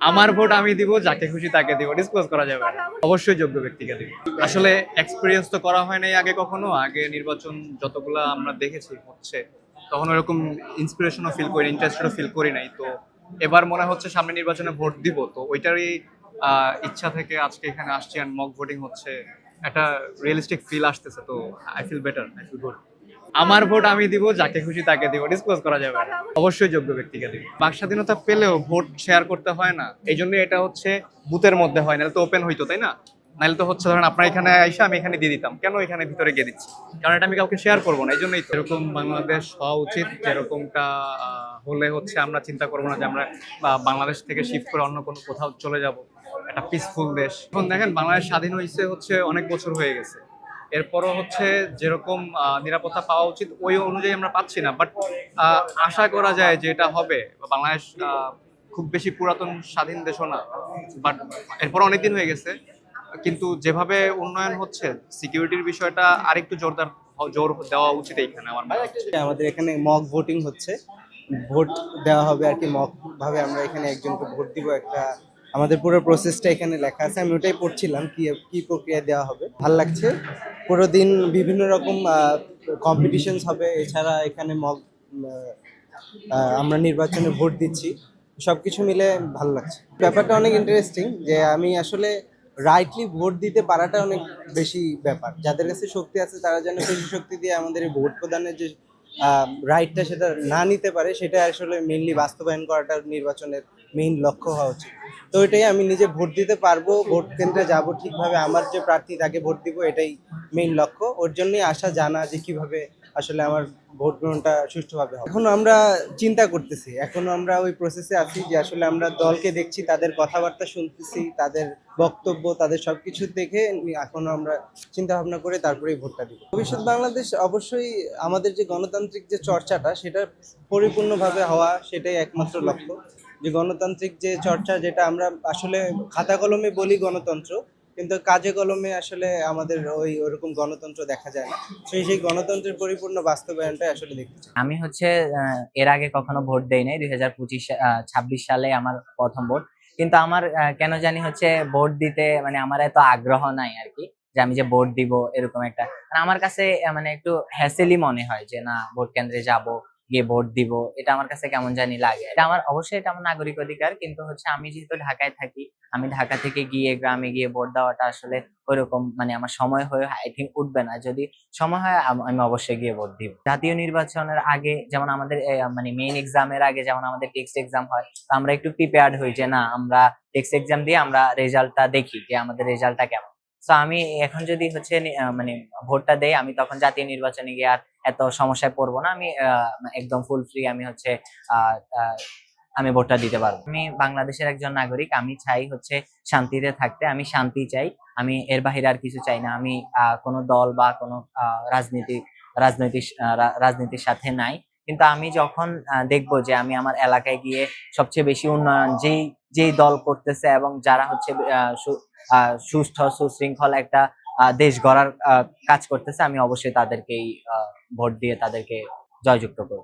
আমার ভোট আমি দিব, যাকে খুশি তাকে দিব ডিসক্লোজ করা যাবে না। অবশ্যই যোগ্য ব্যক্তিকে দিব। আসলে এক্সপিরিয়েন্স তো করা হয় নাই আগে কখনো, আগে নির্বাচন যতগুলা আমরা দেখেছি হচ্ছে, তখন ওরকম ইন্সপিরেশনও ফিল করি ইন্টারেস্টেডও ফিল করি নাই। তো এবার মনে হচ্ছে সামনে নির্বাচনে ভোট দিব, তো ওইটারই ইচ্ছা থেকে আজকে এখানে আসছি মক ভোটিং হচ্ছে। একটা রিয়েলিস্টিক ফিল আসতেছে, তো I feel better I feel good আমার ভোট আমি দিব, যাকে খুশি তাকে দিব ডিসক্লোজ করা যাবে অবশ্যই যোগ্য ব্যক্তিকে দিব। বাক স্বাধীনতা পেলেও ভোট শেয়ার করতে হয় না। এই জন্য এটা হচ্ছে বুথের মধ্যে হয়, নাহলে তো ওপেন হইতো, তাই না? নাহলে তো হচ্ছে, ধরেন আপনার এখানে এসে আমি এখানে দিয়ে দিতাম। কেন এখানে ভিতরে গিয়ে দিচ্ছি? কারণ এটা আমি কাউকে শেয়ার করব না, এই জন্যই এরকম বাংলাদেশ হওয়া উচিত, যেরকমটা হলে হচ্ছে আমরা চিন্তা করব না যে আমরা বাংলাদেশ থেকে শিফট করে অন্য কোনো কোথাও চলে যাব। একটা পিসফুল দেশ। এখন দেখেন, বাংলাদেশ স্বাধীন হয়েছে হচ্ছে অনেক বছর হয়ে গেছে। এরপরও হচ্ছে যেরকম নিরাপত্তা পাওয়া উচিত, ওই অনুযায়ী আমরা পাচ্ছি না। বাট আশা করা যায় যে এটা হবে। বাংলাদেশ খুব বেশি পুরাতন স্বাধীন দেশও না। বাট এরপর অনেকদিন হয়ে গেছে। কিন্তু যেভাবে উন্নয়ন হচ্ছে সিকিউরিটির বিষয়টা আরেকটু জোরদার, জোর দেওয়া উচিত এইখানে আমার মনে আমাদের এখানে মক ভোটিং হচ্ছে। ভোট দেওয়া হবে আর কি মক ভাবে আমরা এখানে একজনকে ভোট দিব একটা আমাদের পুরো প্রসেসটা এখানে লেখা আছে। আমি ওটাই পড়ছিলাম, কি কি প্রক্রিয়া দেওয়া হবে। ভালো লাগছে। পুরো দিন বিভিন্ন রকম কম্পিটিশনস হবে। এছাড়া এখানে মগ আমরা নির্বাচনে ভোট দিচ্ছি। সবকিছু মিলে ভালো লাগছে। ব্যাপারটা অনেক ইন্টারেস্টিং যে আমি আসলে রাইটলি ভোট দিতে পারাটা অনেক বেশি ব্যাপার। যাদের কাছে শক্তি আছে, তারা যেন বেশি শক্তি দিয়ে আমাদের এই ভোট প্রদানের যে রাইটটা সেটা না নিতে পারে, সেটা আসলে মেইনলি বাস্তবায়ন করাটা নির্বাচনের মেইন লক্ষ্য হওয়া উচিত। তো এটাই আমি নিজে ভোট দিতে পারব, ভোট কেন্দ্রে যাব ঠিকভাবে, আমার যে প্রার্থী তাকে ভোট দিব, এটাই মেইন লক্ষ্য। ওর জন্যই আশা জানা যে কীভাবে আসলে আমার ভোট গ্রহণটা সুষ্ঠুভাবে হবে। এখন আমরা চিন্তা করতেছি, এখনও আমরা ওই প্রসেসে আছি যে আসলে আমরা দলকে দেখছি, তাদের কথাবার্তা শুনতেছি, তাদের বক্তব্য, তাদের সবকিছু দেখে এখনও আমরা চিন্তা ভাবনা করে তারপরেই ভোটটা দিব। ভবিষ্যৎ বাংলাদেশ অবশ্যই আমাদের যে গণতান্ত্রিক যে চর্চাটা, সেটা পরিপূর্ণভাবে হওয়া সেটাই একমাত্র লক্ষ্য। যে গণতান্ত্রিক যে চর্চা যেটা আমরা আসলে খাতা কলমে বলি গণতন্ত্র, কিন্তু কাজে কলমে আসলে আমাদের ওই ওরকম গণতন্ত্র দেখা যায় না। সেই সেই গণতন্ত্রের পরিপূর্ণ বাস্তবায়নটাই আসলে দেখতে চাই। আমি হচ্ছে এর আগে কখনো ভোট দেই নাই, দুই হাজার পঁচিশ ছাব্বিশ সালে আমার প্রথম ভোট। কিন্তু আমার কেন জানি হচ্ছে ভোট দিতে মানে আমার এত আগ্রহ নাই আর কি, যে আমি যে ভোট দিব এরকম একটা। আর আমার কাছে মানে একটু হ্যাসেলি মনে হয় যে না, ভোট কেন্দ্রে যাব। গিয়ে ভোট দিব, এটা আমার কাছে কেমন জানি লাগে। এটা আমার, অবশ্যই এটা আমার নাগরিক অধিকার, কিন্তু হচ্ছে আমি যেহেতু ঢাকায় থাকি, আমি ঢাকা থেকে গিয়ে গ্রামে গিয়ে ভোট দেওয়াটা আসলে ওইরকম মানে আমার সময় হয়ে আই থিঙ্ক উঠবে না। যদি সময় হয়, আমি অবশ্যই গিয়ে ভোট দিব। জাতীয় নির্বাচনের আগে যেমন আমাদের মানে মেইন এক্সামের আগে যেমন আমাদের টেক্সট এক্সাম হয়, তো আমরা একটু প্রিপেয়ার্ড হই যে না, আমরা টেক্সট এক্সাম দিয়ে আমরা রেজাল্টটা দেখি যে আমাদের রেজাল্টটা কেমন। তো আমি এখন যদি হচ্ছে মানে ভোটটা দেই, আমি তখন জাতীয় নির্বাচনে গিয়ে আর এত সমস্যায় পড়ব না। আমি একদম ফুল ফ্রি আমি হচ্ছে আমি ভোটটা দিতে পারব। আমি বাংলাদেশের একজন নাগরিক, আমি চাই হচ্ছে শান্তিতে থাকতে, আমি শান্তি চাই। আমি এর বাহিরে আর কিছু চাই না। আমি কোনো দল বা কোনো রাজনীতি, রাজনৈতিক রাজনীতির সাথে নাই। কিন্তু আমি যখন দেখব যে আমি আমার এলাকায় গিয়ে সবচেয়ে বেশি উন্নয়ন, যেই যেই দল করতেছে এবং যারা হচ্ছে সুস্থ সুশৃঙ্খল একটা দেশ গড়ার কাজ করতেছে, আমি অবশ্যই তাদেরকেই ভোট দিয়ে তাদেরকে জয়যুক্ত করব।